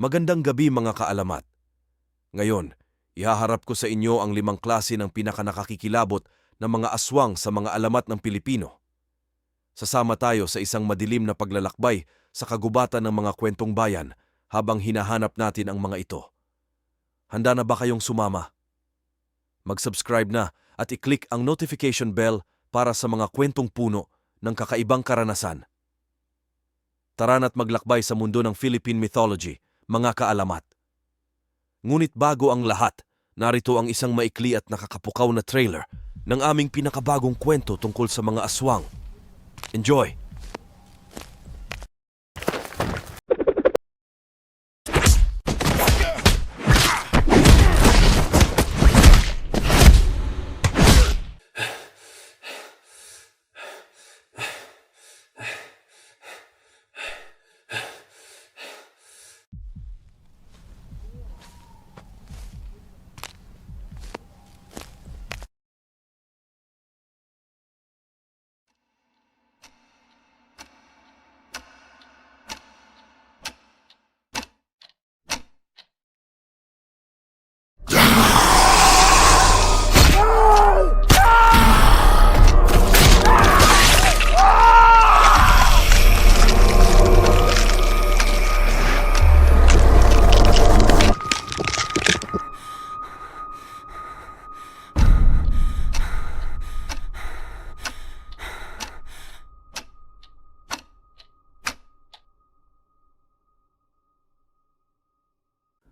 Magandang gabi mga kaalamat. Ngayon, ihaharap ko sa inyo ang limang klase ng pinakanakakikilabot na mga aswang sa mga alamat ng Pilipino. Sasama tayo sa isang madilim na paglalakbay sa kagubatan ng mga kwentong bayan habang hinahanap natin ang mga ito. Handa na ba kayong sumama? Mag-subscribe na at i-click ang notification bell para sa mga kwentong puno ng kakaibang karanasan. Tara na't maglakbay sa mundo ng Philippine mythology, mga kaalamat. Ngunit bago ang lahat, narito ang isang maikli at nakakapukaw na trailer ng aming pinakabagong kwento tungkol sa mga aswang. Enjoy!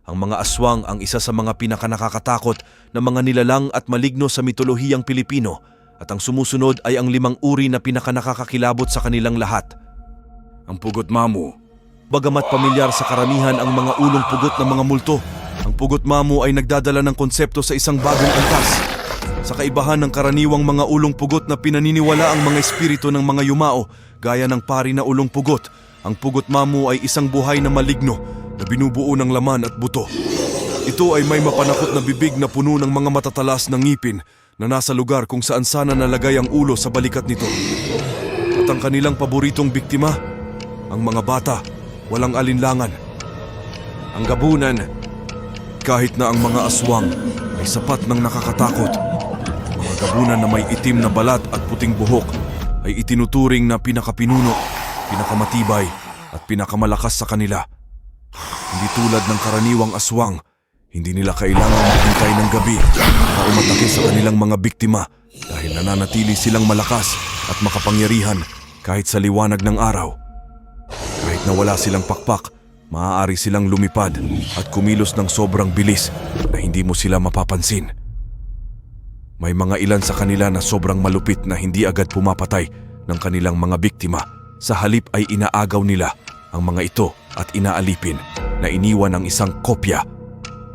Ang mga aswang ang isa sa mga pinakanakakatakot na mga nilalang at maligno sa mitolohiyang Pilipino at ang sumusunod ay ang limang uri na pinakanakakakilabot sa kanilang lahat. Ang pugot mamu. Bagamat pamilyar sa karamihan ang mga ulong pugot ng mga multo, ang pugot mamu ay nagdadala ng konsepto sa isang bagong antas. Sa kaibahan ng karaniwang mga ulong pugot na pinaniniwala ang mga espiritu ng mga yumao, gaya ng pari na ulong pugot, ang pugot mamu ay isang buhay na maligno na binubuo ng laman at buto. Ito ay may mapanakot na bibig na puno ng mga matatalas ng ngipin na nasa lugar kung saan sana nalagay ang ulo sa balikat nito. At ang kanilang paboritong biktima, ang mga bata, walang alinlangan. Ang gabunan, kahit na ang mga aswang ay sapat ng nakakatakot. Mga gabunan na may itim na balat at puting buhok ay itinuturing na pinakapinuno, pinakamatibay at pinakamalakas sa kanila. Hindi tulad ng karaniwang aswang, hindi nila kailangang maghintay ng gabi para umatake sa kanilang mga biktima dahil nananatili silang malakas at makapangyarihan kahit sa liwanag ng araw. Kahit na wala silang pakpak, maaari silang lumipad at kumilos ng sobrang bilis na hindi mo sila mapapansin. May mga ilan sa kanila na sobrang malupit na hindi agad pumapatay ng kanilang mga biktima. Sa halip ay inaagaw nila ang mga ito at inaalipin na iniwan ang isang kopya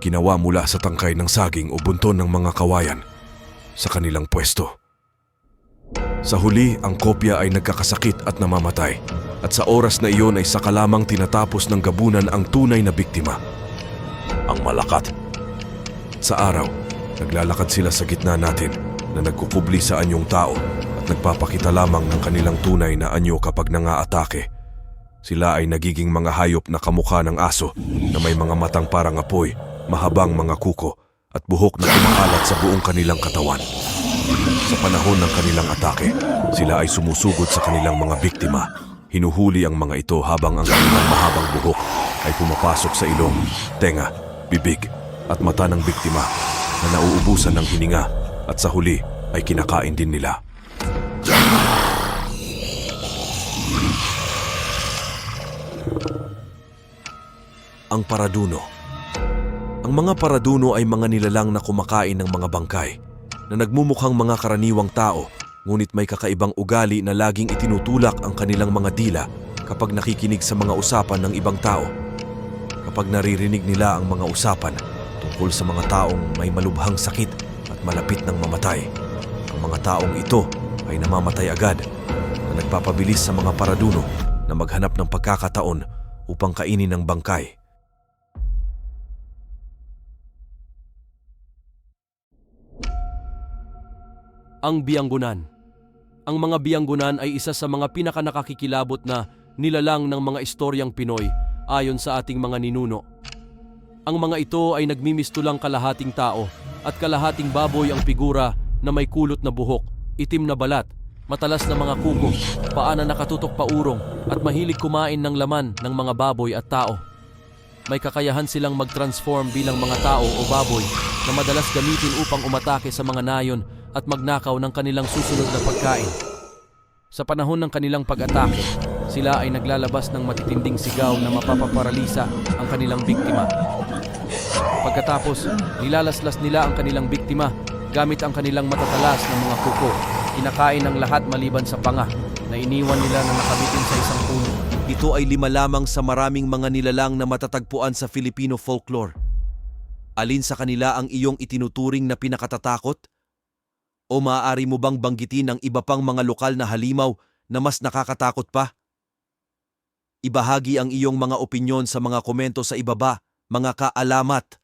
ginawa mula sa tangkay ng saging o bunton ng mga kawayan sa kanilang pwesto. Sa huli, ang kopya ay nagkakasakit at namamatay at sa oras na iyon ay saka lamang tinatapos ng gabunan ang tunay na biktima. Ang malakat. Sa araw, naglalakad sila sa gitna natin na nagkukubli sa anyong tao at nagpapakita lamang ng kanilang tunay na anyo kapag nangaatake. Sila ay nagiging mga hayop na kamukha ng aso na may mga matang parang apoy, mahabang mga kuko at buhok na kumakalat sa buong kanilang katawan. Sa panahon ng kanilang atake, sila ay sumusugod sa kanilang mga biktima. Hinuhuli ang mga ito habang ang kanilang mahabang buhok ay pumapasok sa ilong, tenga, bibig at mata ng biktima na nauubusan ng hininga at sa huli ay kinakain din nila. Ang paraduno Ang mga paraduno ay mga nilalang na kumakain ng mga bangkay na nagmumukhang mga karaniwang tao ngunit may kakaibang ugali na laging itinutulak ang kanilang mga dila kapag nakikinig sa mga usapan ng ibang tao. Kapag naririnig nila ang mga usapan tungkol sa mga taong may malubhang sakit at malapit ng mamatay, ang mga taong ito ay namamatay agad na nagpapabilis sa mga paraduno na maghanap ng pagkakataon upang kainin ng bangkay. Ang biyanggunan. Ang mga biyanggunan ay isa sa mga pinakanakakikilabot na nilalang ng mga istoryang Pinoy ayon sa ating mga ninuno. Ang mga ito ay nagmimistulang kalahating tao at kalahating baboy ang figura na may kulot na buhok, itim na balat, matalas na mga kuko, paa na nakatutok pa urong at mahilig kumain ng laman ng mga baboy at tao. May kakayahan silang mag-transform bilang mga tao o baboy na madalas gamitin upang umatake sa mga nayon at magnakaw ng kanilang susunod na pagkain. Sa panahon ng kanilang pag-atake, sila ay naglalabas ng matitinding sigaw na mapapaparalisa ang kanilang biktima. Pagkatapos, nilalaslas nila ang kanilang biktima gamit ang kanilang matatalas na mga kuko. Kinakain ang lahat maliban sa panga na iniwan nila na nakabitin sa isang puno. Ito ay lima lamang sa maraming mga nilalang na matatagpuan sa Filipino folklore. Alin sa kanila ang iyong itinuturing na pinakatatakot? O maaari mo bang banggitin ang iba pang mga lokal na halimaw na mas nakakatakot pa? Ibahagi ang iyong mga opinyon sa mga komento sa ibaba, mga kaalamat.